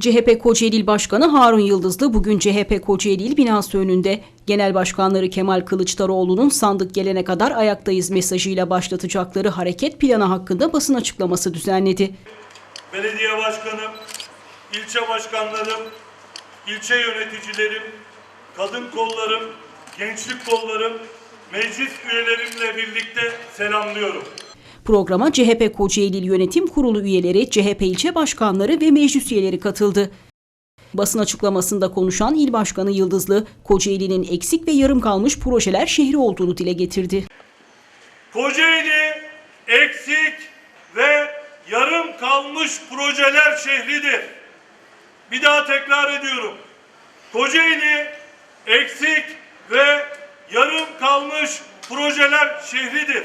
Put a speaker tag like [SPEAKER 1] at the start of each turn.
[SPEAKER 1] CHP Kocaeli Başkanı Harun Yıldızlı bugün CHP Kocaeli binası önünde Genel Başkanları Kemal Kılıçdaroğlu'nun sandık gelene kadar ayaktayız mesajıyla başlatacakları hareket planı hakkında basın açıklaması düzenledi.
[SPEAKER 2] belediye başkanım, ilçe başkanlarım, ilçe yöneticilerim, kadın kollarım, gençlik kollarım, meclis üyelerimle birlikte selamlıyorum.
[SPEAKER 1] Programa CHP Kocaeli Yönetim Kurulu üyeleri, CHP ilçe başkanları ve meclis üyeleri katıldı. Basın açıklamasında konuşan İl Başkanı Yıldızlı, Kocaeli'nin eksik ve yarım kalmış projeler şehri olduğunu dile getirdi.
[SPEAKER 2] Kocaeli eksik ve yarım kalmış projeler şehridir. Bir daha tekrar ediyorum. Kocaeli eksik ve yarım kalmış projeler şehridir.